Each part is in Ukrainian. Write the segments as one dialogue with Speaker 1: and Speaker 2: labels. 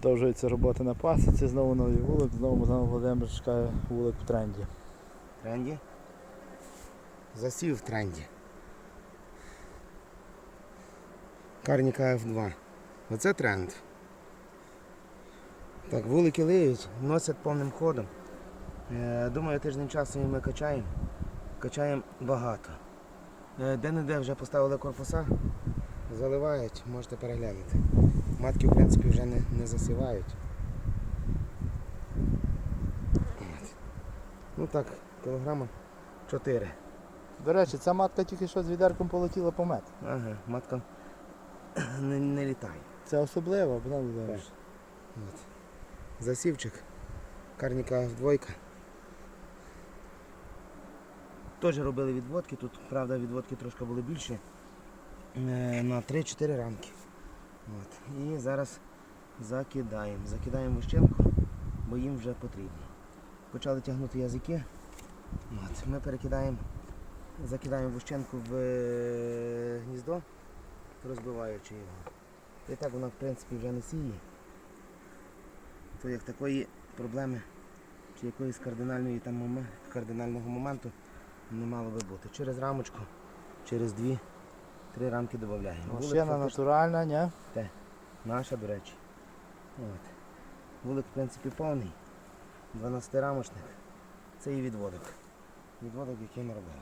Speaker 1: Продовжується робота на пасіці, знову новий вулик, знову знову Володимир шукає вулик в тренді.
Speaker 2: Тренді. Засів в тренді. Карніка F2. Оце тренд. Так, вулики лиють, носять повним ходом. Е, Думаю, тиждень часу ми качаємо. Качаємо багато. Е, Де-не-де вже поставили корпуса, заливають, можете переглянути. Матки, в принципі, вже не, не засівають. От. Ну так, кілограма 4.
Speaker 1: До речі, ця матка тільки що з відерком полетіла по мед.
Speaker 2: Ага, матка не, не літає.
Speaker 1: Це особливо, Володимирович.
Speaker 2: От. Засівчик. Карніка двойка. Теж робили відводки, тут, правда, відводки трошки були більші. Е, На 3-4 рамки. От. І зараз закидаємо. Закидаємо вищенку, бо їм вже потрібно. Почали тягнути язики. От. Ми перекидаємо, закидаємо вищенку в е, гніздо, розбиваючи його. І так вона в принципі вже не сіє то як такої проблеми чи якоїсь кардинальної там кардинального моменту не мало би бути. Через рамочку, через дві, три рамки додаємо.
Speaker 1: Машина натуральна, ні?
Speaker 2: наша, до речі. От. Вулик, в принципі, повний. 12-рамочник. Це і відводок. Відводок, який ми робили.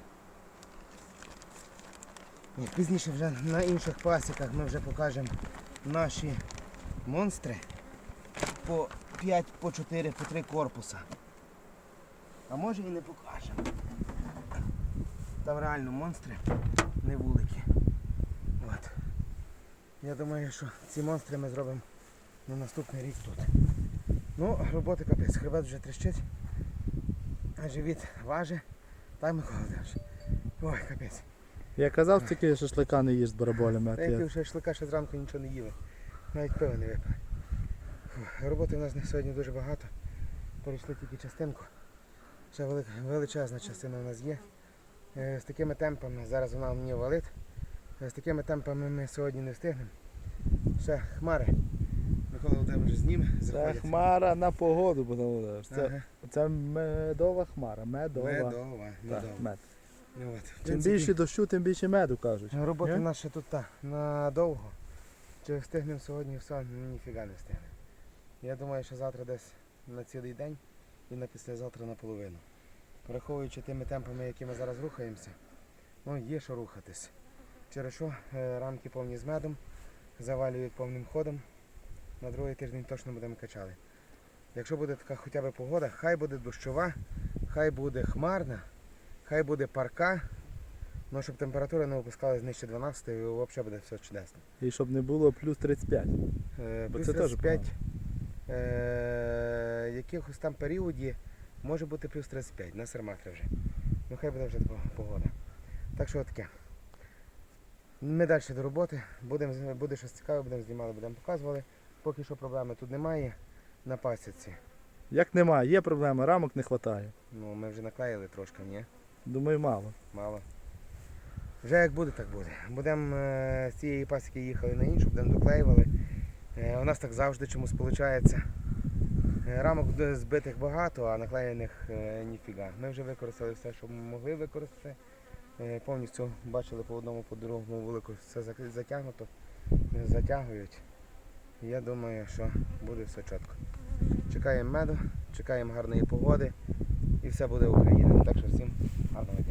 Speaker 2: От, Пізніше вже на інших пасіках ми вже покажемо наші монстри по 5, по 4, по 3 корпуса. А може і не покажемо. Там реально монстри, не вулики. Я думаю, що ці монстри ми зробимо на наступний рік тут. Ну, роботи капець, хребет вже тріщить, а живіт важить. Так, Микола Володимирович? Ой, капець.
Speaker 1: Я казав, тільки шашлика не їж з бараболями.
Speaker 2: Та
Speaker 1: ти-
Speaker 2: як вже шлика ще зранку нічого не їли. Навіть пива не випили. Роботи в нас на сьогодні дуже багато. Перейшли тільки частинку. Ще велика, величезна частина у нас є. Е, З такими темпами, зараз вона мені валить. З такими темпами ми сьогодні не встигнемо. Ще хмари. Микола Володимирович зніме.
Speaker 1: Це
Speaker 2: заходять.
Speaker 1: хмара на погоду, Богдан Володимирович. Це,
Speaker 2: Ага.
Speaker 1: це медова хмара. Медова.
Speaker 2: Медова.
Speaker 1: Так,
Speaker 2: медова.
Speaker 1: мед.
Speaker 2: Ну, от. В
Speaker 1: Чим
Speaker 2: принципі,
Speaker 1: більше дощу, тим більше меду кажуть.
Speaker 2: Робота
Speaker 1: Ні?
Speaker 2: наша тут та, надовго. Чи встигнемо сьогодні все, ну ніфіга не встигнемо. Я думаю, що завтра десь на цілий день і на післязавтра наполовину. Враховуючи тими темпами, які ми зараз рухаємося, ну є що рухатись. Через що е, рамки повні з медом, завалюють повним ходом. На другий тиждень точно будемо качали. Якщо буде така хоча б погода, хай буде дощова, хай буде хмарна, хай буде парка, Ну, щоб температура не опускалась нижче 12, і взагалі буде все чудесно.
Speaker 1: І щоб не було плюс 35.
Speaker 2: Е, плюс
Speaker 1: це теж
Speaker 2: 35, е, якихось там періоді може бути плюс 35 на Сермахрі вже. Ну хай буде вже така погода. Так що таке. Ми далі до роботи. Будемо, буде щось цікаве, будемо знімали, будемо показували. Поки що проблеми тут немає на пасіці.
Speaker 1: Як немає, є проблема, рамок не вистачає.
Speaker 2: Ну, ми вже наклеїли трошки, ні?
Speaker 1: Думаю, мало.
Speaker 2: Мало. Вже як буде, так буде. Будемо е, з цієї пасіки їхали на іншу, будемо доклеювали. Е, у нас так завжди чомусь виходить. Рамок збитих багато, а наклеєних е, ніфіга. Ми вже використали все, що могли використати. Е, повністю бачили по одному, по другому вулику все затягнуто, не затягують. Я думаю, що буде все чітко. Чекаємо меду, чекаємо гарної погоди і все буде Україна. Так що всім гарного дня.